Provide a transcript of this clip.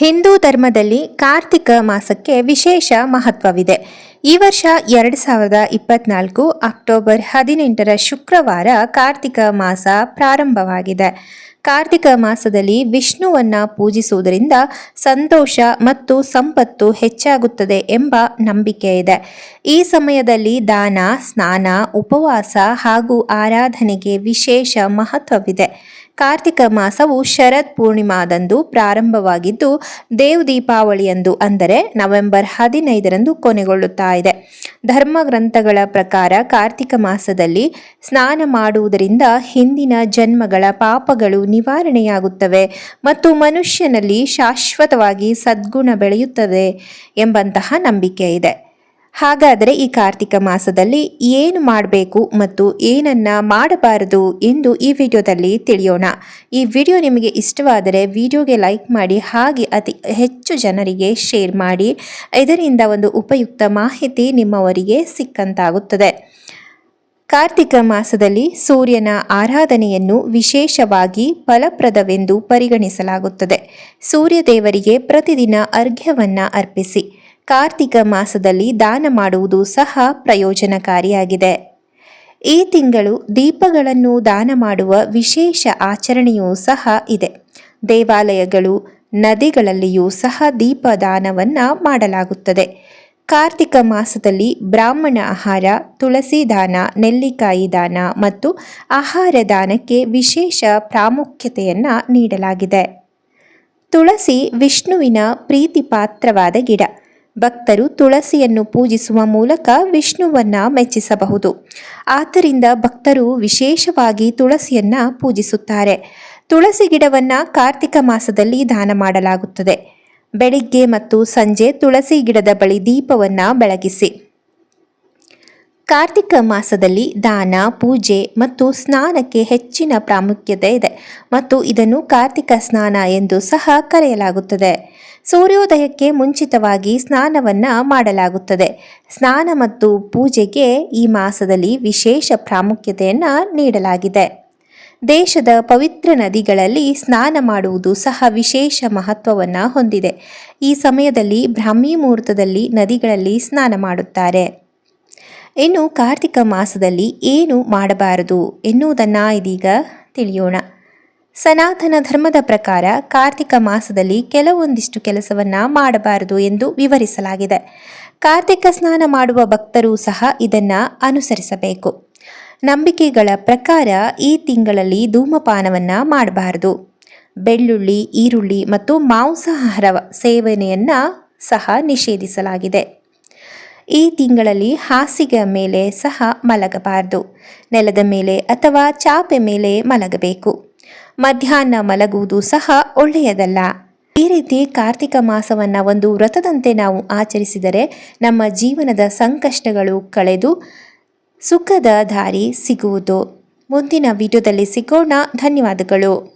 ಹಿಂದೂ ಧರ್ಮದಲ್ಲಿ ಕಾರ್ತಿಕ ಮಾಸಕ್ಕೆ ವಿಶೇಷ ಮಹತ್ವವಿದೆ. ಈ ವರ್ಷ ಎರಡು ಸಾವಿರದ ಇಪ್ಪತ್ನಾಲ್ಕು ಅಕ್ಟೋಬರ್ ಹದಿನೆಂಟರ ಶುಕ್ರವಾರ ಕಾರ್ತಿಕ ಮಾಸ ಪ್ರಾರಂಭವಾಗಿದೆ. ಕಾರ್ತಿಕ ಮಾಸದಲ್ಲಿ ವಿಷ್ಣುವನ್ನ ಪೂಜಿಸುವುದರಿಂದ ಸಂತೋಷ ಮತ್ತು ಸಂಪತ್ತು ಹೆಚ್ಚಾಗುತ್ತದೆ ಎಂಬ ನಂಬಿಕೆ ಇದೆ. ಈ ಸಮಯದಲ್ಲಿ ದಾನ, ಸ್ನಾನ, ಉಪವಾಸ ಹಾಗೂ ಆರಾಧನೆಗೆ ವಿಶೇಷ ಮಹತ್ವವಿದೆ. ಕಾರ್ತಿಕ ಮಾಸವು ಶರತ್ ಪೂರ್ಣಿಮಾದಂದು ಪ್ರಾರಂಭವಾಗಿದ್ದು ದೇವ್ ದೀಪಾವಳಿಯಂದು ಅಂದರೆ ನವೆಂಬರ್ ಹದಿನೈದರಂದು ಕೊನೆಗೊಳ್ಳುತ್ತಾ ಇದೆ. ಧರ್ಮ ಗ್ರಂಥಗಳ ಪ್ರಕಾರ ಕಾರ್ತಿಕ ಮಾಸದಲ್ಲಿ ಸ್ನಾನ ಮಾಡುವುದರಿಂದ ಹಿಂದಿನ ಜನ್ಮಗಳ ಪಾಪಗಳು ನಿವಾರಣೆಯಾಗುತ್ತವೆ ಮತ್ತು ಮನುಷ್ಯನಲ್ಲಿ ಶಾಶ್ವತವಾಗಿ ಸದ್ಗುಣ ಬೆಳೆಯುತ್ತದೆ ಎಂಬಂತಹ ನಂಬಿಕೆ ಇದೆ. ಹಾಗಾದರೆ ಈ ಕಾರ್ತಿಕ ಮಾಸದಲ್ಲಿ ಏನು ಮಾಡಬೇಕು ಮತ್ತು ಏನನ್ನ ಮಾಡಬಾರದು ಎಂದು ಈ ವಿಡಿಯೋದಲ್ಲಿ ತಿಳಿಯೋಣ. ಈ ವಿಡಿಯೋ ನಿಮಗೆ ಇಷ್ಟವಾದರೆ ವಿಡಿಯೋಗೆ ಲೈಕ್ ಮಾಡಿ, ಹಾಗೆ ಅತಿ ಹೆಚ್ಚು ಜನರಿಗೆ ಶೇರ್ ಮಾಡಿ. ಇದರಿಂದ ಒಂದು ಉಪಯುಕ್ತ ಮಾಹಿತಿ ನಿಮ್ಮವರಿಗೆ ಸಿಕ್ಕಂತಾಗುತ್ತದೆ. ಕಾರ್ತಿಕ ಮಾಸದಲ್ಲಿ ಸೂರ್ಯನ ಆರಾಧನೆಯನ್ನು ವಿಶೇಷವಾಗಿ ಫಲಪ್ರದವೆಂದು ಪರಿಗಣಿಸಲಾಗುತ್ತದೆ. ಸೂರ್ಯ ದೇವರಿಗೆ ಪ್ರತಿದಿನ ಅರ್ಘ್ಯವನ್ನು ಅರ್ಪಿಸಿ. ಕಾರ್ತಿಕ ಮಾಸದಲ್ಲಿ ದಾನ ಮಾಡುವುದು ಸಹ ಪ್ರಯೋಜನಕಾರಿಯಾಗಿದೆ. ಈ ತಿಂಗಳು ದೀಪಗಳನ್ನು ದಾನ ಮಾಡುವ ವಿಶೇಷ ಆಚರಣೆಯೂ ಸಹ ಇದೆ. ದೇವಾಲಯಗಳು, ನದಿಗಳಲ್ಲಿಯೂ ಸಹ ದೀಪ ದಾನವನ್ನು ಮಾಡಲಾಗುತ್ತದೆ. ಕಾರ್ತಿಕ ಮಾಸದಲ್ಲಿ ಬ್ರಾಹ್ಮಣ ಆಹಾರ, ತುಳಸಿ ದಾನ, ನೆಲ್ಲಿಕಾಯಿ ದಾನ ಮತ್ತು ಆಹಾರ ದಾನಕ್ಕೆ ವಿಶೇಷ ಪ್ರಾಮುಖ್ಯತೆಯನ್ನು ನೀಡಲಾಗಿದೆ. ತುಳಸಿ ವಿಷ್ಣುವಿನ ಪ್ರೀತಿಪಾತ್ರವಾದ ಗಿಡ. ಭಕ್ತರು ತುಳಸಿಯನ್ನು ಪೂಜಿಸುವ ಮೂಲಕ ವಿಷ್ಣುವನ್ನ ಮೆಚ್ಚಿಸಬಹುದು. ಆದ್ದರಿಂದ ಭಕ್ತರು ವಿಶೇಷವಾಗಿ ತುಳಸಿಯನ್ನ ಪೂಜಿಸುತ್ತಾರೆ. ತುಳಸಿ ಗಿಡವನ್ನ ಕಾರ್ತಿಕ ಮಾಸದಲ್ಲಿ ದಾನ ಮಾಡಲಾಗುತ್ತದೆ. ಬೆಳಿಗ್ಗೆ ಮತ್ತು ಸಂಜೆ ತುಳಸಿ ಗಿಡದ ಬಳಿ ದೀಪವನ್ನ ಬೆಳಗಿಸಿ. ಕಾರ್ತಿಕ ಮಾಸದಲ್ಲಿ ದಾನ, ಪೂಜೆ ಮತ್ತು ಸ್ನಾನಕ್ಕೆ ಹೆಚ್ಚಿನ ಪ್ರಾಮುಖ್ಯತೆ ಇದೆ ಮತ್ತು ಇದನ್ನು ಕಾರ್ತಿಕ ಸ್ನಾನ ಎಂದು ಸಹ ಕರೆಯಲಾಗುತ್ತದೆ. ಸೂರ್ಯೋದಯಕ್ಕೆ ಮುಂಚಿತವಾಗಿ ಸ್ನಾನವನ್ನ ಮಾಡಲಾಗುತ್ತದೆ. ಸ್ನಾನ ಮತ್ತು ಪೂಜೆಗೆ ಈ ಮಾಸದಲ್ಲಿ ವಿಶೇಷ ಪ್ರಾಮುಖ್ಯತೆಯನ್ನು ನೀಡಲಾಗಿದೆ. ದೇಶದ ಪವಿತ್ರ ನದಿಗಳಲ್ಲಿ ಸ್ನಾನ ಮಾಡುವುದು ಸಹ ವಿಶೇಷ ಮಹತ್ವವನ್ನು ಹೊಂದಿದೆ. ಈ ಸಮಯದಲ್ಲಿ ಬ್ರಾಹ್ಮಿ ಮುಹೂರ್ತದಲ್ಲಿ ನದಿಗಳಲ್ಲಿ ಸ್ನಾನ ಮಾಡುತ್ತಾರೆ. ಇನ್ನು ಕಾರ್ತಿಕ ಮಾಸದಲ್ಲಿ ಏನು ಮಾಡಬಾರದು ಎನ್ನುವುದನ್ನು ಇದೀಗ ತಿಳಿಯೋಣ. ಸನಾತನ ಧರ್ಮದ ಪ್ರಕಾರ ಕಾರ್ತಿಕ ಮಾಸದಲ್ಲಿ ಕೆಲವೊಂದಿಷ್ಟು ಕೆಲಸವನ್ನ ಮಾಡಬಾರದು ಎಂದು ವಿವರಿಸಲಾಗಿದೆ. ಕಾರ್ತಿಕ ಸ್ನಾನ ಮಾಡುವ ಭಕ್ತರು ಸಹ ಇದನ್ನ ಅನುಸರಿಸಬೇಕು. ನಂಬಿಕೆಗಳ ಪ್ರಕಾರ ಈ ತಿಂಗಳಲ್ಲಿ ಧೂಮಪಾನವನ್ನ ಮಾಡಬಾರದು. ಬೆಳ್ಳುಳ್ಳಿ, ಈರುಳ್ಳಿ ಮತ್ತು ಮಾಂಸಾಹಾರ ಸೇವನೆಯನ್ನ ಸಹ ನಿಷೇಧಿಸಲಾಗಿದೆ. ಈ ತಿಂಗಳಲ್ಲಿ ಹಾಸಿಗೆ ಮೇಲೆ ಸಹ ಮಲಗಬಾರದು. ನೆಲದ ಮೇಲೆ ಅಥವಾ ಚಾಪೆ ಮೇಲೆ ಮಲಗಬೇಕು. ಮಧ್ಯಾಹ್ನ ಮಲಗುವುದು ಸಹ ಒಳ್ಳೆಯದಲ್ಲ. ಈ ರೀತಿ ಕಾರ್ತಿಕ ಮಾಸವನ್ನ ಒಂದು ವ್ರತದಂತೆ ನಾವು ಆಚರಿಸಿದರೆ ನಮ್ಮ ಜೀವನದ ಸಂಕಷ್ಟಗಳು ಕಳೆದು ಸುಖದ ದಾರಿ ಸಿಗುವುದು. ಮುಂದಿನ ವಿಡಿಯೋದಲ್ಲಿ ಸಿಗೋಣ. ಧನ್ಯವಾದಗಳು.